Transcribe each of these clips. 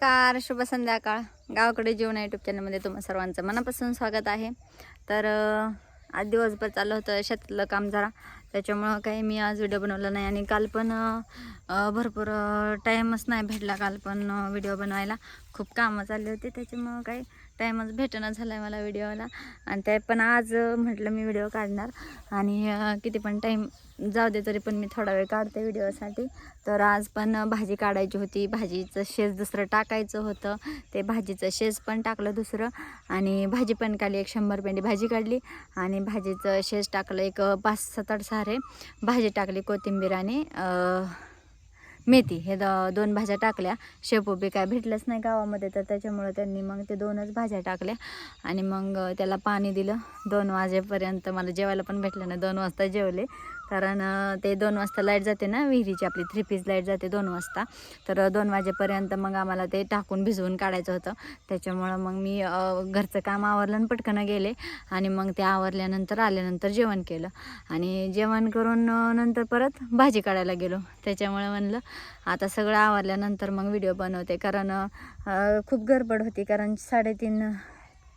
Car शुभ संध्याकाळ. गावाकडे जीवन यूट्यूब चॅनलमध्ये तुम्हा सर्वांचं मनापासून स्वागत आहे. तर आज दिवसभर चाललं होतं शेतातलं काम जरा. त्याच्यामुळं काही मी आज व्हिडिओ बनवला नाही आणि काल पण भरपूर टाईमच नाही भेटला काल पण व्हिडिओ बनवायला. खूप कामं चालली होती त्याच्यामुळं काही टाईमच भेटणं झाला आहे मला व्हिडिओला. आणि ते पण आज म्हटलं मी व्हिडिओ काढणार. आणि किती पण टाईम जाऊ दे तरी पण मी थोडा वेळ काढते व्हिडिओसाठी. तर आज पण भाजी काढायची होती. भाजीचं शेज दुसरं टाकायचं होतं. ते भाजीचं शेज पण टाकलं दुसरं. आणि भाजी पण काढली एक शंभर पेंडी भाजी काढली. आणि भाजीचं शेज टाकलं एक पाच सात आठ सारे भाजी टाकली कोथिंबीर आणि मेथी. हे द दोन भाज्या टाकल्या. शेपू बी काय भेटलंच नाही गावामध्ये तर त्याच्यामुळं त्यांनी मग ते दोनच भाज्या टाकल्या. आणि मग त्याला पाणी दिलं. दोन वाजेपर्यंत मला जेवायला पण भेटलं नाही. दोन वाजता जेवले. कारण ते दोन वाजता लाइट जाते ना विहिरीची आपली थ्री पीस लाइट जाते दोन वाजता. तर दोन वाजेपर्यंत मग आम्हाला ते टाकून भिजवून काढायचं होतं. त्याच्यामुळं मग मी घरचं काम आवरलं आणि पटकन गेले. आणि मग ते आवरल्यानंतर आल्यानंतर जेवण केलं. आणि जेवण करून नंतर परत भाजी काढायला गेलो. त्याच्यामुळे म्हणलं आता सगळं आवरल्यानंतर मग व्हिडिओ बनवते. कारण खूप गडबड होती. कारण साडेतीन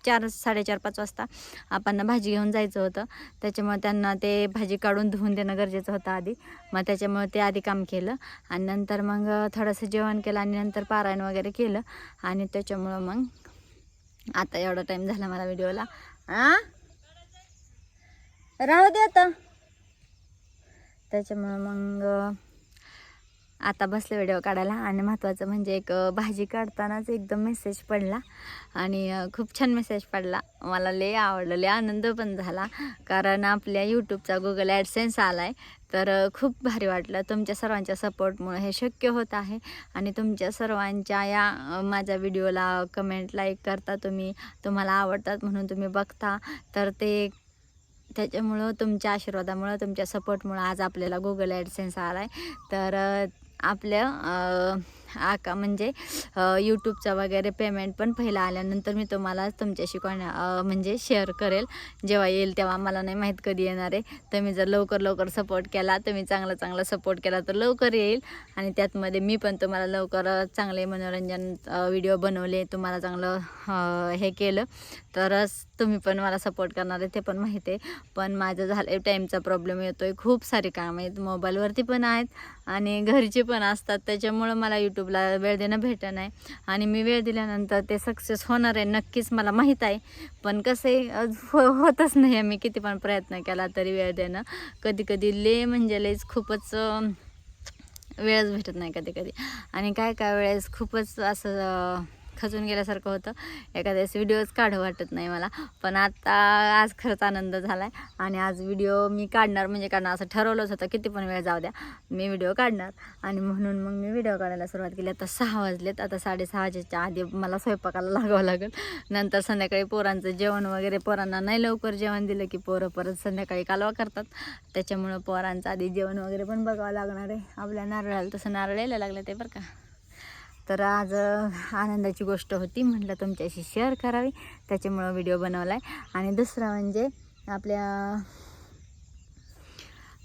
चार साडेचार पाच वाजता आपण भाजी घेऊन जायचं होतं. त्याच्यामुळे त्यांना ते भाजी काढून धुवून देणं गरजेचं होतं आधी. मग त्याच्यामुळे ते आधी काम केलं आणि नंतर मग थोडंसं जेवण केलं आणि नंतर पारायण वगैरे केलं. आणि त्याच्यामुळं मग आता एवढा टाईम झाला मला व्हिडिओला. आ? राहू दे आता. त्याच्यामुळं मग आता बसले व्हिडिओ काढायला. आणि महत्त्वाचं म्हणजे एक भाजी काढतानाच एकदम मेसेज पडला. आणि खूप छान मेसेज पडला. मला लय आवडलं लय आनंद पण झाला. कारण आपल्या यूट्यूबचा गुगल ॲडसेन्स आला आहे तर खूप भारी वाटलं. तुमच्या सर्वांच्या सपोर्टमुळे हे शक्य होत आहे. आणि तुमच्या सर्वांच्या या माझ्या व्हिडिओला कमेंट लाईक करता तुम्ही. तुम्हाला आवडतात म्हणून तुम्ही बघता. तर ते त्याच्यामुळं तुमच्या आशीर्वादामुळं तुमच्या सपोर्टमुळं आज आपल्याला गुगल ॲडसेन्स आला आहे तर आपल्या आका म्हणजे यूट्यूबचा वगैरे पेमेंट पण पहिला आल्यानंतर मी तुम्हाला तुमच्याशी कोण म्हणजे शेअर करेल. जेव्हा येईल तेव्हा मला नाही माहीत कधी येणार आहे. तुम्ही जर लवकर लवकर सपोर्ट केला तुम्ही चांगला चांगला सपोर्ट केला तर लवकर येईल. आणि त्यातमध्ये मी पण तुम्हाला लवकर चांगले मनोरंजन व्हिडिओ बनवले तुम्हाला चांगलं हे केलं. तरच तुम्ही पण मला सपोर्ट करणार आहे ते पण माहिती आहे. पण माझं झालं टाईमचा प्रॉब्लेम येतो आहे खूप सारे काम आहेत. मोबाईलवरती पण आहेत आणि घरचे पण असतात. त्याच्यामुळं मला यूट्यूबला वेळ देणं भेटत नाही आणि मी वेळ दिल्यानंतर ते सक्सेस होणार आहे नक्कीच मला माहीत आहे. पण कसं आहे हो होतच नाही आहे. मी किती पण प्रयत्न केला तरी वेळ देणं. कधी कधी ले म्हणजे लेच खूपच वेळच भेटत नाही कधी कधी आणि काय काय वेळेस खूपच असं खचून गेल्यासारखं होतं. एखाद्यास व्हिडिओच काढू वाटत नाही मला. पण आता आज खरंच आनंद झाला आहे आणि आज व्हिडिओ मी काढणार म्हणजे काढणार असं ठरवलंच होतं. किती पण वेळ जाऊ द्या मी व्हिडिओ काढणार. आणि म्हणून मग मी व्हिडिओ काढायला सुरुवात केली. आता सहा वाजलेत. आता साडेसहाच्या वाजेच्या आधी मला स्वयंपाकाला लागावं लागेल. नंतर संध्याकाळी पोरांचं जेवण वगैरे. पोरांना नाही लवकर जेवण दिलं की पोरं परत संध्याकाळी कालवा करतात. त्याच्यामुळं पोरांचं आधी जेवण वगैरे पण बघावं लागणार आहे. आपल्या नारळाला तसं नारळ यायला लागलं ते बरं का. तर आज आनंदाची गोष्ट होती. म्हटलं तुमच्याशी शेअर करावी. त्याच्यामुळं व्हिडिओ बनवला आहे आणि दुसरं म्हणजे आपल्या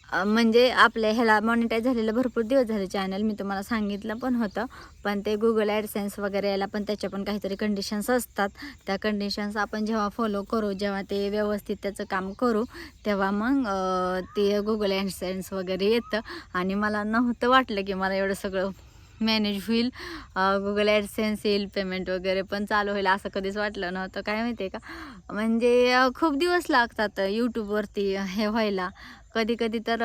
म्हणजे आपल्या ह्याला मॉनिटाईज झालेलं भरपूर दिवस झाले चॅनल मी तुम्हाला सांगितलं पण होतं. पण ते गुगल ॲडसेन्स वगैरे याला पण त्याच्या पण काहीतरी कंडिशन्स असतात. त्या कंडिशन्स आपण जेव्हा फॉलो करू जेव्हा ते व्यवस्थित त्याचं काम करू तेव्हा मग ते गुगल ॲडसेन्स वगैरे येतं. आणि मला नव्हतं वाटलं की मला एवढं सगळं मॅनेज होईल. गुगल ॲडसेन्स येईल पेमेंट वगैरे पण चालू होईल असं कधीच वाटलं नव्हतं. काय माहिती आहे का? म्हणजे खूप दिवस लागतात यूट्यूबवरती हे व्हायला. कधी कधी तर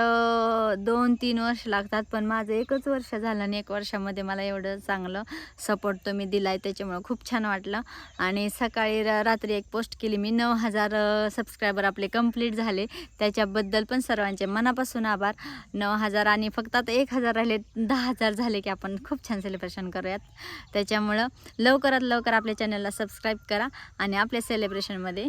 दोन तीन वर्ष लागतात पण माझं एकच वर्ष झालं आणि एक वर्षामध्ये मला एवढं चांगलं सपोर्ट तुम्ही दिला आहे त्याच्यामुळं खूप छान वाटलं. आणि सकाळी रात्री एक पोस्ट केली मी नऊ हजार सबस्क्रायबर आपले कंप्लीट झाले. त्याच्याबद्दल पण सर्वांचे मनापासून आभार. नऊ हजार आणि फक्त आता एक हजार राहिले दहा हजार झाले की आपण खूप छान सेलिब्रेशन करूयात. त्याच्यामुळं लवकरात लवकर आपल्या चॅनलला सबस्क्राईब करा आणि आपल्या सेलिब्रेशनमध्ये